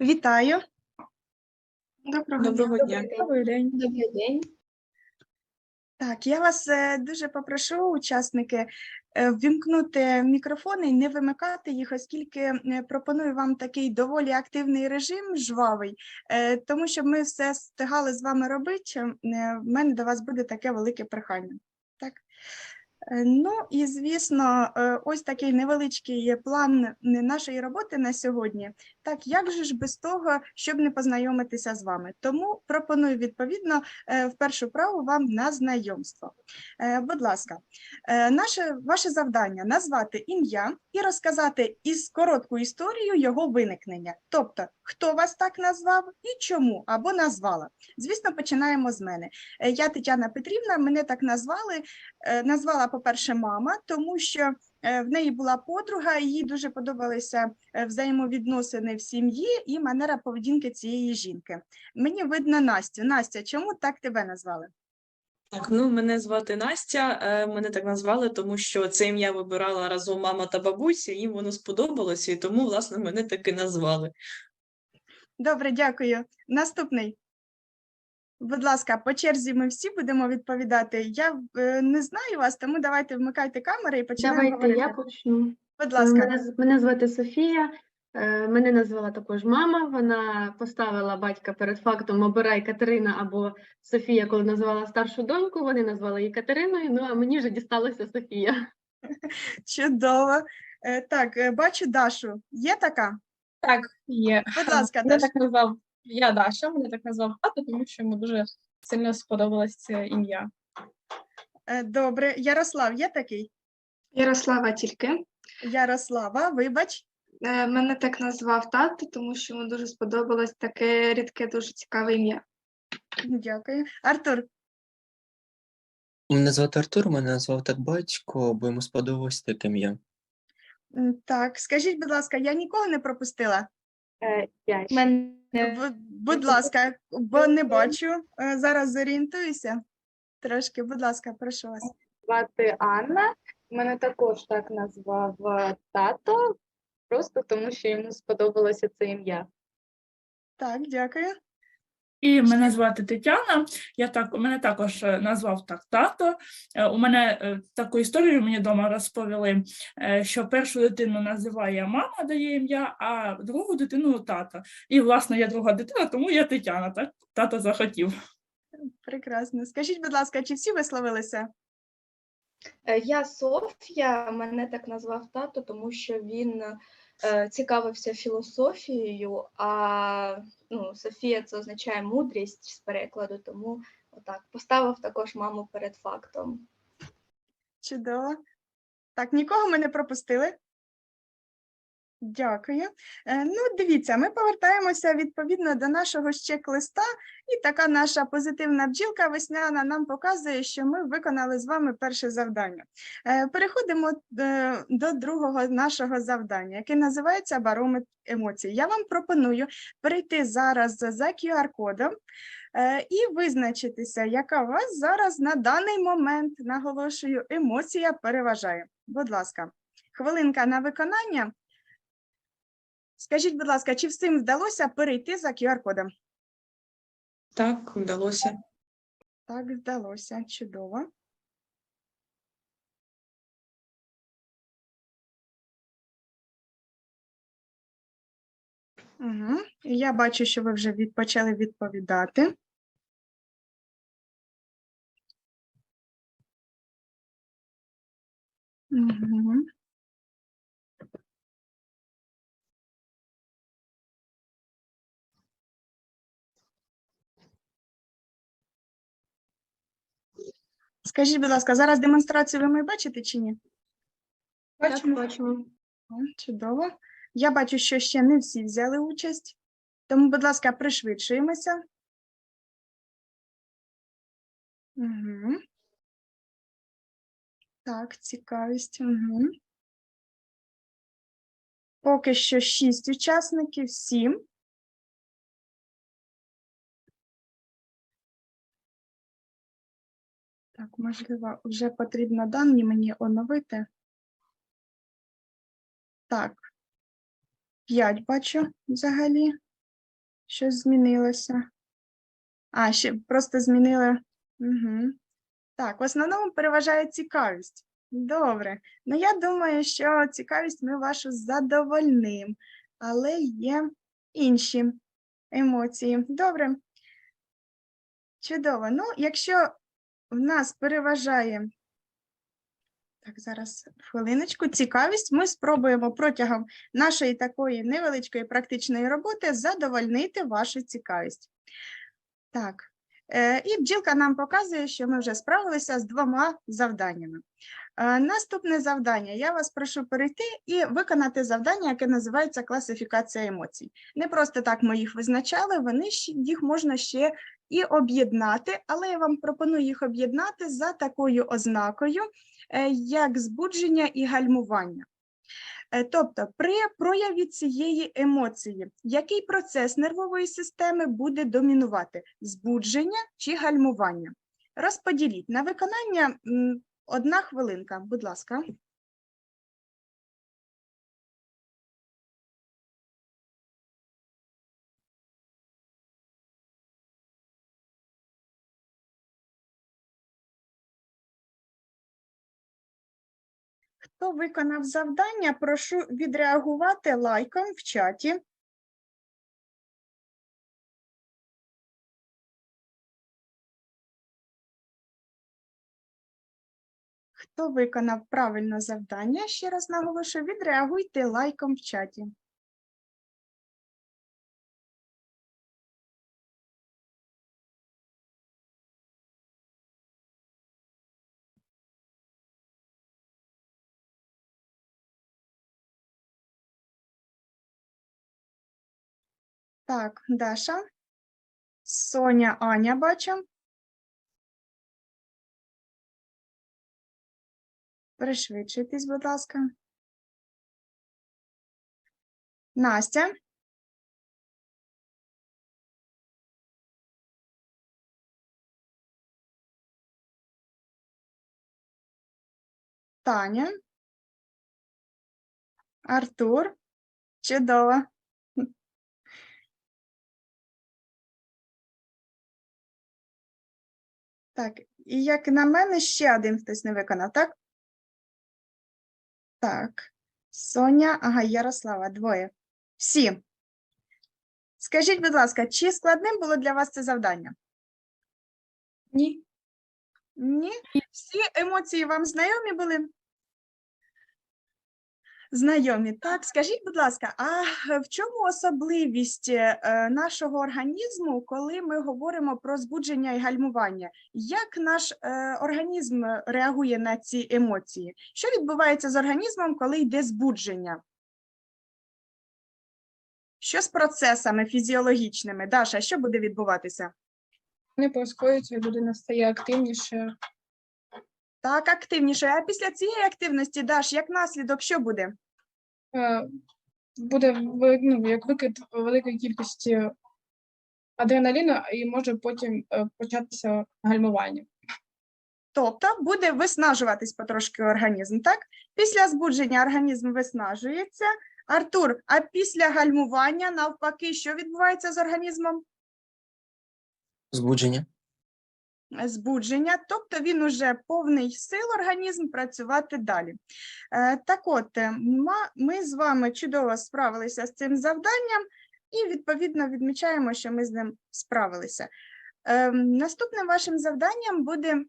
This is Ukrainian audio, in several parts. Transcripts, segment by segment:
Вітаю. Доброго, Доброго дня. дня. Добрий день. Добрий день. Так, я вас е, дуже попрошу, учасники, е, ввімкнути мікрофони і не вимикати їх, оскільки е, пропоную вам такий доволі активний режим, жвавий, тому щоб ми все встигали з вами робити. В мене до вас буде таке велике прохання. Так. Е, Ну і звісно, е, ось такий невеличкий план е, нашої роботи на сьогодні. Так, як же ж без того, щоб не познайомитися з вами? Тому пропоную відповідно в першу праву вам на знайомство. Будь ласка, наше ваше завдання назвати ім'я і розказати із коротку історію його виникнення. Тобто, хто вас так назвав і чому або назвала. Звісно, починаємо з мене. Я Тетяна Петрівна, мене так назвали. Назвала, по-перше, мама, тому що е, в неї була подруга, їй дуже подобалися е, взаємовідносини в сім'ї і манера поведінки цієї жінки. Мені видно Настю. Настя, чому так тебе назвали? Так, ну мене звати Настя. е, Мене так назвали, тому що це ім'я вибирала разом мама та бабуся, їм воно сподобалося, і тому, власне, мене так і назвали. Добре, дякую. Наступний. Будь ласка, по черзі ми всі будемо відповідати. Я е, не знаю вас, тому давайте вмикайте камери і починаємо Давайте я почну. Будь ласка. Мене, мене звати Софія. е, Мене назвала також мама. Вона поставила батька перед фактом обирай Катерина або Софія, коли назвала старшу доньку. Вони назвали її Катериною. Ну а мені вже дісталася Софія. Чудово. Е, Так, е, бачу Дашу. Є така? Так, є. Будь ласка, Мене Даш. так назвав я Даша, мене так назвав тато, тому що йому дуже сильно сподобалось це ім'я. Е, Добре. Ярослав, є такий? Ярослава тільки. Ярослава, вибач. Е, Мене так назвав тато, тому що йому дуже сподобалось таке рідке, дуже цікаве ім'я. Дякую. Артур, Мене звати Артур, мене назвав так батько, бо йому сподобалось таке ім'я. так, скажіть, будь ласка, я нікого не пропустила? Е, Я ще. Мене Бу- Будь ласка, бо не бачу. Е, Зараз зорієнтуюся. Трошки, будь ласка, прошу вас. звати Анна. Мене також так назвав е, тато, просто тому що йому сподобалося це ім'я. Так, дякую. І мене звати Тетяна. Я так мене також е, назвав так тато. Е, У мене е, таку історію мені вдома розповіли, що першу дитину називає мама, дає ім'я, а другу дитину тато. І власне я друга дитина, тому я Тетяна. Так тато захотів. Прекрасно. Скажіть, будь ласка, чи всі висловилися? Я Софія, мене так назвав тато, тому що він цікавився філософією, а ну, Софія це означає мудрість з перекладу, тому отак поставив також маму перед фактом. Чудово. Так, нікого ми не пропустили. Дякую. Е, Ну, дивіться, ми повертаємося відповідно до нашого ж чек-листа, і така наша позитивна бджілка весняна нам показує, що ми виконали з вами перше завдання. Е, Переходимо е, до другого нашого завдання, яке називається барометр емоцій. Я вам пропоную перейти зараз за QR-кодом і визначитися, яка у вас зараз на даний момент, наголошую, емоція переважає. Будь ласка, хвилинка на виконання. Скажіть, будь ласка, чи всім вдалося перейти за QR-кодом? Так, вдалося. Так, вдалося. Чудово. Угу. Я бачу, що ви вже від, почали відповідати. Угу. Скажіть, будь ласка, зараз демонстрацію ви мої бачите чи ні? Так, бачимо. Чудово. Я бачу, що ще не всі взяли участь, тому, будь ласка, пришвидшуємося. Угу. Так, цікавість. Угу. Поки що шість учасників, сім. Так, можливо, вже потрібно дані мені оновити. Так. П'ять бачу взагалі. Щось змінилося. А, ще просто змінили. Угу. Так, в основному переважає цікавість. Добре. Ну, я думаю, що цікавість ми вашу задовольним, але є інші емоції. Добре. Чудово. Ну, якщо в нас переважає. Так, зараз хвилиночку. Цікавість. Ми спробуємо протягом нашої такої невеличкої практичної роботи задовольнити вашу цікавість. Так, е, і бджілка нам показує, що ми вже справилися з двома завданнями. Е, Наступне завдання. Я вас прошу перейти і виконати завдання, яке називається класифікація емоцій. Не просто так ми їх визначали, вони їх можна ще і об'єднати, але я вам пропоную їх об'єднати за такою ознакою, е, як збудження і гальмування. Е, Тобто, при прояві цієї емоції, який процес нервової системи буде домінувати: збудження чи гальмування? Розподіліть на виконання одна хвилинка, будь ласка. Хто виконав завдання, прошу відреагувати лайком в чаті. Хто виконав правильно завдання, ще раз наголошую, відреагуйте лайком в чаті. Так, Даша. Соня, Аня бачу. Пришвидшуйтесь, будь ласка. Настя. Таня. Артур. Чудово. Так, і як на мене, ще один хтось не виконав, так? Так. Соня, ага, Ярослава, двоє. Всі. Скажіть, будь ласка, чи складним було для вас це завдання? Ні. Ні? Всі емоції вам знайомі були? Знайомі, так. Скажіть, будь ласка, а в чому особливість е, нашого організму, коли ми говоримо про збудження і гальмування? Як наш е, організм реагує на ці емоції? Що відбувається з організмом, коли йде збудження? Що з процесами фізіологічними? Даша, що буде відбуватися? Вони прискорюються, людина стає активніше. Так, активніше. А після цієї активності, Даш, як наслідок, що буде? Е, Буде ну, як викид великої кількості адреналіну, і може потім е, початися гальмування. Тобто буде виснажуватись потрошки організм, так? Після збудження організм виснажується. Артур, а після гальмування, навпаки, що відбувається з організмом? Збудження. Збудження, тобто він уже повний сил організм працювати далі. Е, Так от, е, ми з вами чудово справилися з цим завданням і, відповідно, відмічаємо, що ми з ним справилися. Е, Наступним вашим завданням буде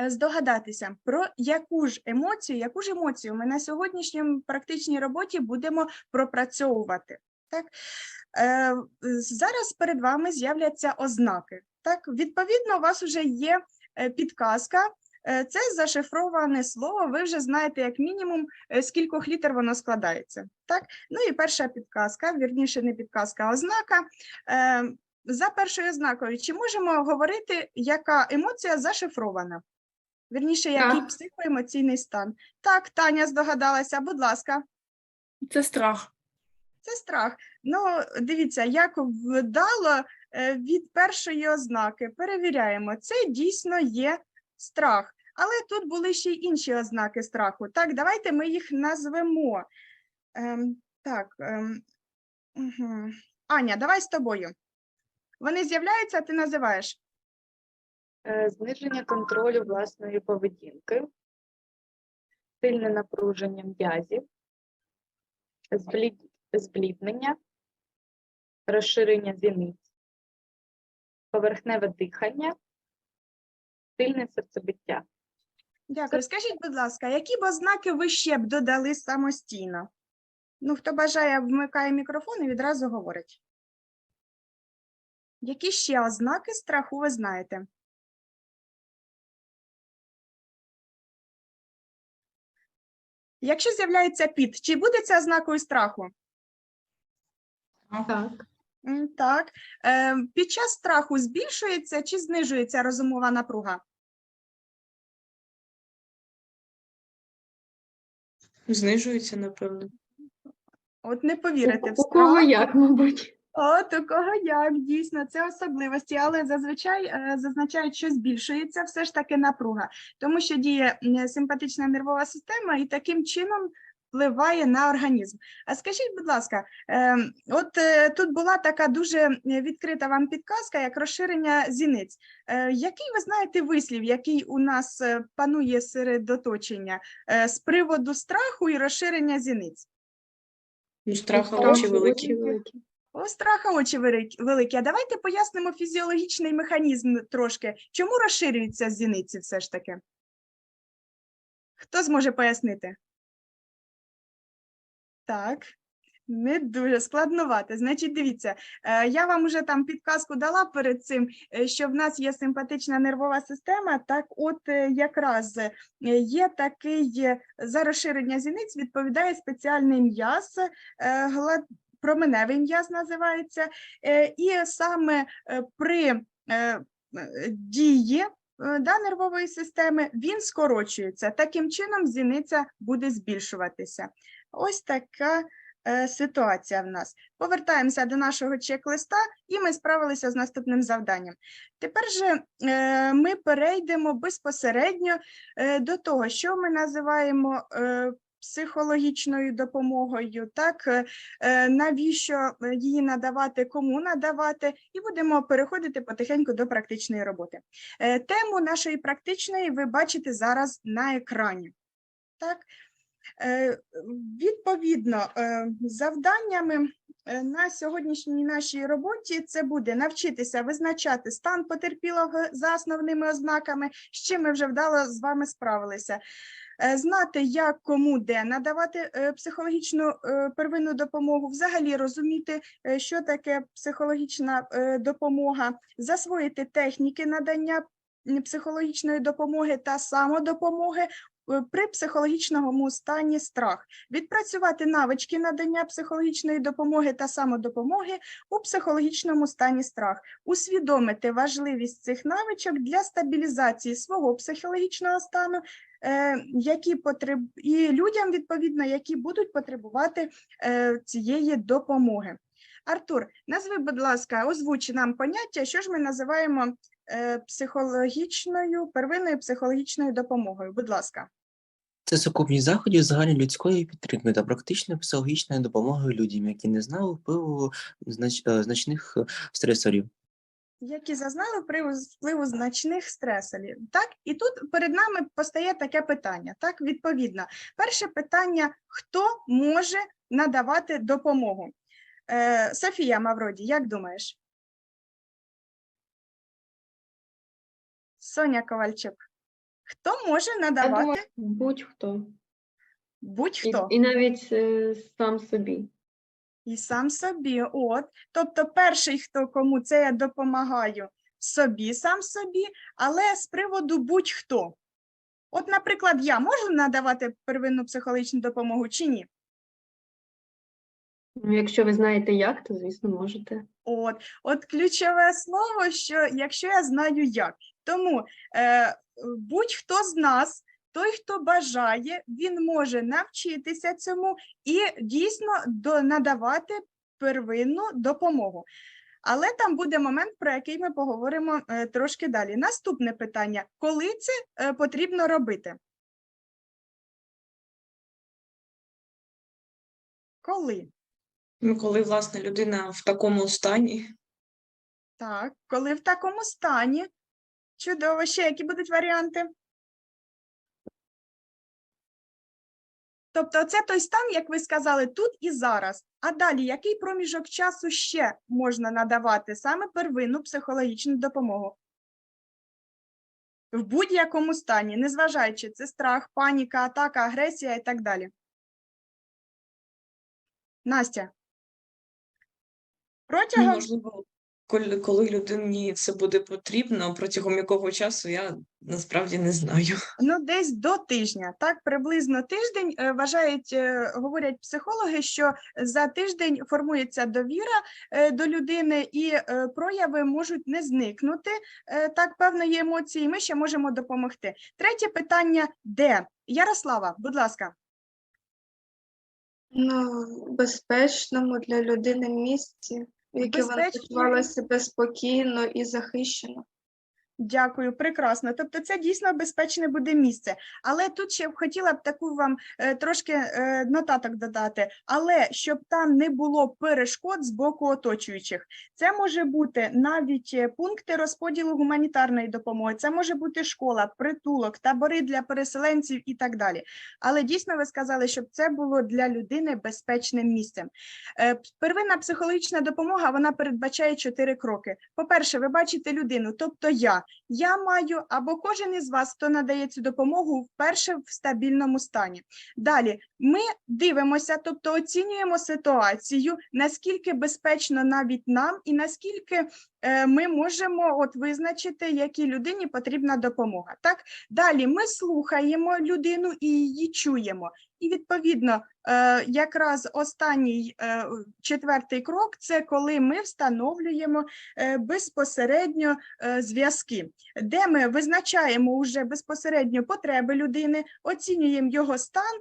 е, здогадатися, про яку ж емоцію, яку ж емоцію ми на сьогоднішньому практичній роботі будемо пропрацьовувати. Так? Зараз перед вами з'являться ознаки. Так, відповідно, у вас вже є е, підказка. Е, Це зашифроване слово. Ви вже знаєте, як мінімум, е, з кількох літер воно складається. Так, ну і перша підказка, вірніше, не підказка, а ознака. За першою ознакою, чи можемо говорити, яка емоція зашифрована? Вірніше, який Так. психоемоційний стан? Так, Таня здогадалася, будь ласка. Це страх. Це страх. Ну, дивіться, як вдало від першої ознаки. Перевіряємо, це дійсно є страх. Але тут були ще й інші ознаки страху. Так, давайте ми їх назвемо. Ем, так, ем, Угу. Аня, давай з тобою. Вони з'являються, а ти називаєш. Е, Зниження контролю власної поведінки, сильне напруження м'язів, зблід- збліднення, розширення зіниць, поверхневе дихання, сильне серцебиття. Дякую. Скажіть, будь ласка, які б ознаки ви ще б додали самостійно? Ну, хто бажає, вмикає мікрофон і відразу говорить. Які ще ознаки страху ви знаєте? Якщо з'являється піт, чи буде це ознакою страху? Так. Так. Е, Під час страху збільшується чи знижується розумова напруга? Знижується, напевно. От не повірите в У кого страх. як, мабуть. От у кого як, дійсно, це особливості, але зазвичай е, зазначають, що збільшується все ж таки напруга, тому що діє симпатична нервова система і таким чином впливає на організм. А скажіть, будь ласка, е, от е, тут була така дуже е, відкрита вам підказка, як розширення зіниць. Е, Який ви знаєте вислів, який у нас панує серед оточення з приводу страху і розширення зіниць? Ну, страха очі великі. великі. У страха очі великі. А давайте пояснимо фізіологічний механізм трошки. Чому розширюються зіниці все ж таки? Хто зможе пояснити? Так, не дуже складновато. Значить, дивіться, е, я вам уже там підказку дала перед цим, е, що в нас є симпатична нервова система. Так, от е, якраз є такий за розширення зіниць відповідає спеціальний м'яз, променевий м'яз називається, і саме при дії да, нервової системи він скорочується. Таким чином зіниця буде збільшуватися. Ось така е, ситуація в нас. Повертаємося до нашого чек-листа, і ми справилися з наступним завданням. Тепер же е, ми перейдемо безпосередньо е, до того, що ми називаємо е, психологічною допомогою, так, е, е, навіщо її надавати, кому надавати, і будемо переходити потихеньку до практичної роботи. Е, Тему нашої практичної ви бачите зараз на екрані. Так? Е, Відповідно, е, завданнями е, на сьогоднішній нашій роботі це буде навчитися визначати стан потерпілого за основними ознаками, з чим ми вже вдало з вами справилися. Знати, як кому де надавати психологічну первинну допомогу, взагалі розуміти, що таке психологічна допомога, засвоїти техніки надання психологічної допомоги та самодопомоги при психологічному стані страх, відпрацювати навички надання психологічної допомоги та самодопомоги у психологічному стані страх, усвідомити важливість цих навичок для стабілізації свого психологічного стану, е, які потреб... і людям, відповідно, які будуть потребувати е, цієї допомоги. Артур, назви, будь ласка, озвуч нам поняття, що ж ми називаємо е, психологічною, первинною психологічною допомогою. Будь ласка. Це сукупність заходів загальнолюдської підтримки та практичної психологічної допомоги людям, які не знали впливу знач... е, значних е, стресорів. які зазнали впливу, впливу значних стресорів. Так, і тут перед нами постає таке питання. Так, відповідно, перше питання: хто може надавати допомогу? Е, Софія Мавроді, як думаєш? Соня Ковальчук. Хто може надавати будь-хто. Будь-хто? і навіть е, сам собі. І сам собі, от. Тобто, перший, хто кому це я допомагаю собі, сам собі, але з приводу будь-хто. От, наприклад, я можу надавати первинну психологічну допомогу чи ні? Ну, Якщо ви знаєте як, то звісно можете. От, от ключове слово, що якщо я знаю як. Тому е, будь-хто з нас, той, хто бажає, він може навчитися цьому і дійсно до, надавати первинну допомогу. Але там буде момент, про який ми поговоримо е, трошки далі. Наступне питання: коли це е, потрібно робити? Коли? Ну, коли, власне, людина в такому стані. Так, коли в такому стані. Чудово. Ще які будуть варіанти? Тобто, це той стан, як ви сказали, тут і зараз. А далі, який проміжок часу ще можна надавати саме первинну психологічну допомогу? В будь-якому стані, незважаючи, це страх, паніка, атака, агресія і так далі. Настя. Ну, Протягом можливо, коли, коли людині це буде потрібно, протягом якого часу я насправді не знаю. Ну, десь до тижня, так, приблизно тиждень. Е, Вважають, е, говорять психологи, що за тиждень формується довіра е, до людини, і прояви можуть не зникнути так певної емоції. Ми ще можемо допомогти. Третє питання: де? Ярослава, будь ласка. Ну, безпечному для людини місці, в якій вона почувала себе спокійно і захищено. Дякую, прекрасно. Тобто, це дійсно безпечне буде місце. Але тут ще б хотіла б таку вам е, трошки е, нотаток додати, але щоб там не було перешкод з боку оточуючих. Це може бути навіть е, пункти розподілу гуманітарної допомоги, це може бути школа, притулок, табори для переселенців і так далі. Але дійсно ви сказали, щоб це було для людини безпечним місцем. Первинна психологічна допомога вона передбачає чотири кроки. По-перше, ви бачите людину, тобто я. Я маю або кожен із вас, хто надає цю допомогу, вперше в стабільному стані. Далі ми дивимося, тобто оцінюємо ситуацію, наскільки безпечно навіть нам, і наскільки е, ми можемо от визначити, якій людині потрібна допомога. Так далі ми слухаємо людину і її чуємо. І відповідно, е, якраз останній е, четвертий крок це коли ми встановлюємо е, безпосередньо зв'язки, де ми визначаємо вже безпосередньо потреби людини, оцінюємо його стан,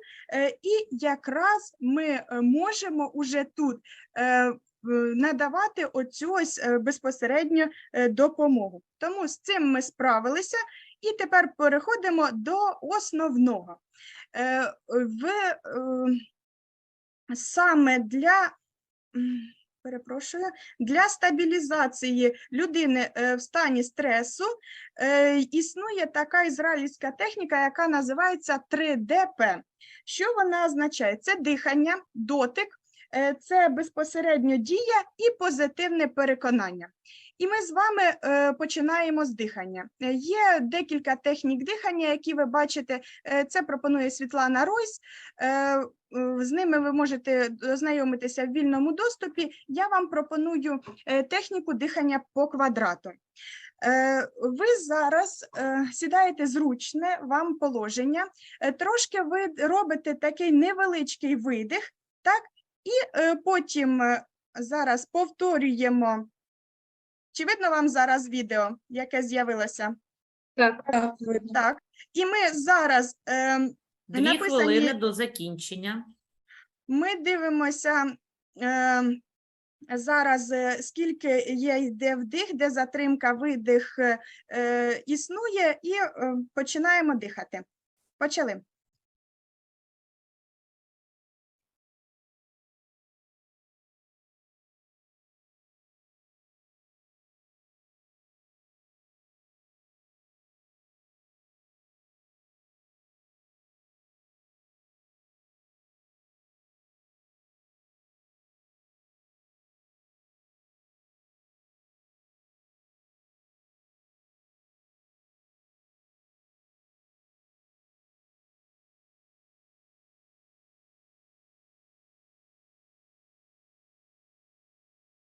і якраз ми можемо уже тут надавати оцю ось безпосередньо е, допомогу. Тому з цим ми справилися, і тепер переходимо до основного. Е, В е, саме для перепрошую, для стабілізації людини е, в стані стресу існує така ізраїльська техніка, яка називається 3ДП. Що вона означає? Це дихання, дотик, це безпосередньо дія і позитивне переконання. І ми з вами е, починаємо з дихання. Е, Є декілька технік дихання, які ви бачите. Е, Це пропонує Світлана Ройс. З ними ви можете ознайомитися в вільному доступі. Я вам пропоную техніку дихання по квадрату. Ви зараз сідаєте зручне вам положення, трошки ви робите такий невеличкий видих, так? І потім зараз повторюємо. Чи видно вам зараз відео, яке з'явилося? Так, Так, видно. Так. І ми зараз ем, Дві написані- хвилини до закінчення. Ми дивимося е, зараз, е, скільки є йде вдих, де затримка, видих е, е, існує, і е, починаємо дихати. Почали.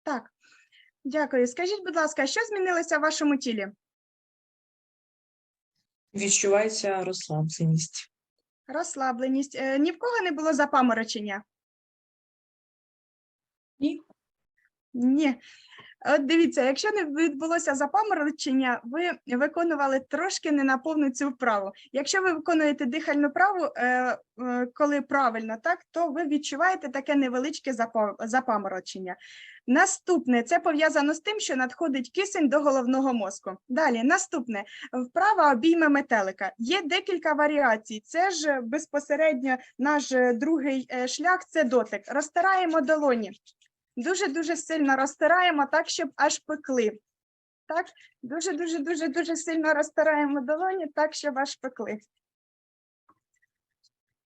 Так, дякую. Скажіть, будь ласка, що змінилося в вашому тілі? Відчувається розслабленість. Розслабленість. Е, Ні в кого не було запаморочення? Ні. Ні. От дивіться, якщо не відбулося запаморочення, ви виконували трошки не на повну цю вправу. Якщо ви виконуєте дихальну праву, е, е, коли правильно, так, то ви відчуваєте таке невеличке запа- запаморочення. Наступне це пов'язано з тим, що надходить кисень до головного мозку. Далі, наступне вправа обійме метелика. Є декілька варіацій. Це ж безпосередньо наш е, другий е, шлях це дотик. Розтираємо долоні. Дуже-дуже сильно розтираємо так, щоб аж пекли. Так, дуже, дуже, дуже, дуже сильно розтираємо долоні так, щоб аж пекли.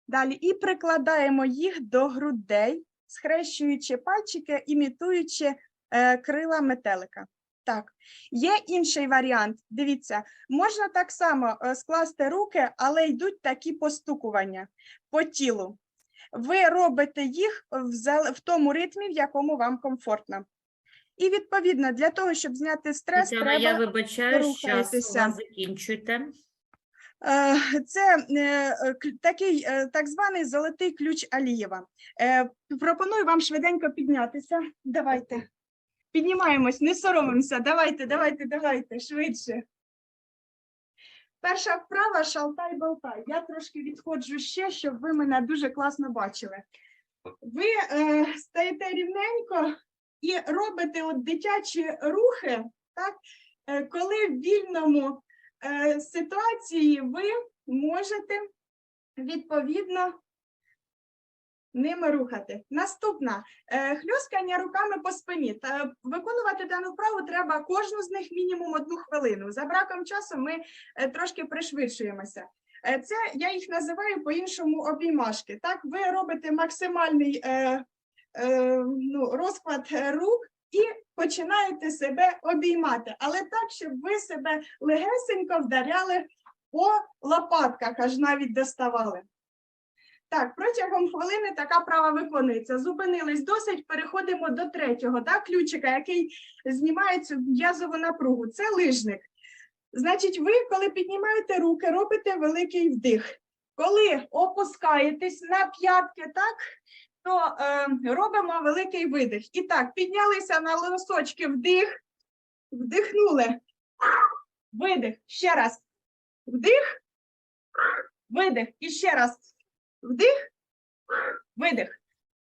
Далі і прикладаємо їх до грудей, схрещуючи пальчики, імітуючи е, крила метелика. Так, є інший варіант. Дивіться, можна так само е, скласти руки, але йдуть такі постукування по тілу. Ви робите їх в, тому ритмі, в якому вам комфортно. І відповідно для того, щоб зняти стрес, Тетяна, треба я вибачаю, вас закінчуйте. Е, Це е, такий е, так званий золотий ключ Алієва. Пропоную вам швиденько піднятися. Давайте. Піднімаємось, не соромимося. Давайте, давайте, давайте, швидше. Перша вправа шалтай-болтай. Я трошки відходжу ще, щоб ви мене дуже класно бачили. Ви е, стаєте рівненько і робите от дитячі рухи, так, е, коли в вільному е, ситуації ви можете відповідно ними рухати. Наступна е, хльоскання руками по спині. Та виконувати дану вправу треба кожну з них мінімум одну хвилину. За браком часу ми е, трошки пришвидшуємося. Е, Це я їх називаю по-іншому обіймашки. Так, ви робите максимальний е, е, ну, розклад е, рук і починаєте себе обіймати, але так, щоб ви себе легесенько вдаряли по лопатках, аж навіть доставали. Так, протягом хвилини така права виконується. Зупинились досить, переходимо до третього, да, ключика, який знімає цю м'язову напругу. Це лижник. Значить, ви, коли піднімаєте руки, робите великий вдих. Коли опускаєтесь на п'ятки, так, то е, робимо великий видих. І так, піднялися на носочки, вдих, вдихнули. Видих. Ще раз. Вдих, видих. І ще раз. Вдих, видих.